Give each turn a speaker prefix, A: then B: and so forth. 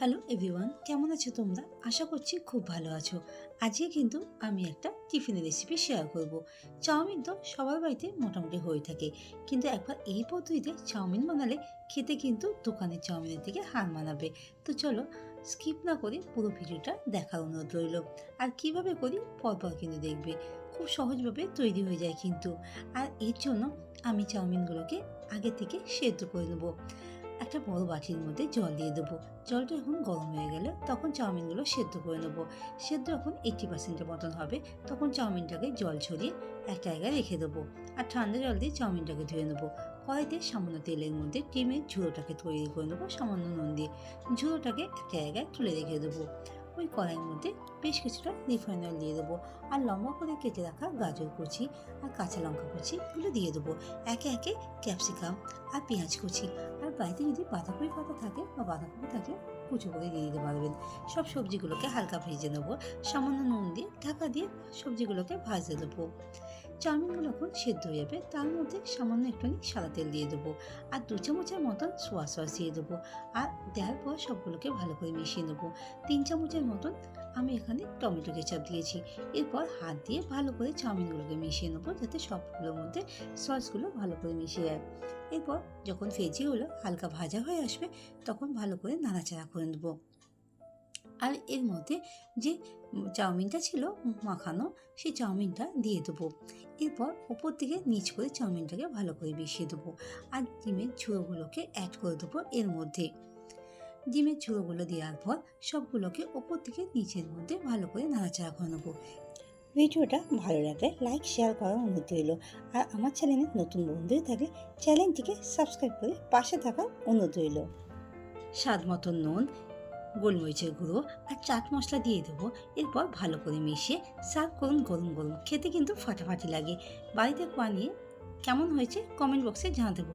A: Hello everyone, কেমন আছো তোমরা? আশা করছি খুব ভালো আছো। আজকে কিন্তু আমি একটা টিফিনের রেসিপি শেয়ার করব। চাউমিন তো সবার বাড়িতে মোটামুটি হয়ে থাকে। কিন্তু একবার এই পদ্ধতিতে চাউমিন বানালে খেতে কিন্তু দোকানের চাউমিনের থেকে হার মানাবে। তো চলো স্কিপ না করে পুরো ভিডিওটা দেখার অনুরোধ রইল। আর কীভাবে করি পরপর কিন্তু দেখবে। খুব সহজভাবে তৈরি হয়ে যায় কিন্তু। আর এর জন্য আমি চাউমিনগুলোকে আগে থেকে সেদ্ধ করে নেব। একটা বড় বাটির মধ্যে জল দিয়ে দেবো। জলটা এখন গরম হয়ে গেলে তখন চাউমিনগুলো সেদ্ধ করে নেব। সেদ্ধ এখন এইটটি পার্সেন্টের মতন হবে। তখন চাউমিনটাকে জল ছড়িয়ে এক জায়গায় রেখে দেবো আর ঠান্ডা জল দিয়ে চাউমিনটাকে ধুয়ে নেব। কড়াইতে সামান্য তেলের মধ্যে ডিমের ঝুড়োটাকে তৈরি করে নেব সামান্য নুন দিয়ে। ঝুড়োটাকে এক জায়গায় তুলে রেখে দেবো। ওই কড়াইয়ের মধ্যে বেশ কিছুটা রিফাইন অয়েল দিয়ে দেবো আর লম্বা করে কেটে রাখা গাজর কুচি আর কাঁচা লঙ্কা কুচি এগুলো দিয়ে দেবো। একে একে ক্যাপসিকাম আর পেঁয়াজ কুচি বাড়িতে যদি বাঁধাকপি পাতা থাকে বা বাঁধাকপি থাকে, কুচো করে দিয়ে দিতে পারবেন। সব সবজিগুলোকে হালকা ভেজে নেব। সামান্য নুন দিয়ে, ঢাকা দিয়ে সবজিগুলোকে ভাজে দেবো। চাউমিনগুলো এখন সেদ্ধ হয়ে যাবে। তার মধ্যে সামান্য একটুখানি সাদা তেল দিয়ে দেবো। আর দু চামচের মতন সোয়া সস দিয়ে দেবো। আর দেওয়ার পর সবগুলোকে ভালো করে মিশিয়ে নেব। তিন চামচের মতন আমি এখানে টমেটো কেচাপ দিয়েছি। এরপর হাত দিয়ে ভালো করে চাউমিনগুলোকে মিশিয়ে নেব যাতে সবগুলোর মধ্যে সসগুলো ভালো করে মিশে যায়। এরপর যখন ভেজিগুলো হালকা ভাজা হয়ে আসবে, তখন ভালো করে নাড়াচাড়া করে নেব। আর এর মধ্যে যে চাউমিনটা ছিল মাখানো, সেই চাউমিনটা দিয়ে দেবো। এরপর ওপর থেকে নিচ করে চাউমিনটাকে ভালো করে মিশিয়ে দেবো আর ডিমের ঝুড়োগুলোকে অ্যাড করে দেবো এর মধ্যে। ডিমের ঝুড়োগুলো দেওয়ার পর সবগুলোকে ওপর থেকে নিচের মধ্যে ভালো করে নাড়াচাড়া করে নেব। ভিডিওটা ভালো লাগলে লাইক শেয়ার করার অনুমতি রইল। আর আমার চ্যানেলে নতুন বন্ধু থাকলে চ্যানেলটিকে সাবস্ক্রাইব করে পাশে থাকার অনুরোধ রইল। স্বাদ মতন নুন গোলমরিচের গুঁড়ো আর চাট মশলা দিয়ে দেবো। এরপর ভালো করে মিশিয়ে সার্ভ করুন গরম গরম। খেতে কিন্তু ফাটাফাটি লাগে। বাড়িতে বানিয়ে কেমন হয়েছে কমেন্ট বক্সে জানাতে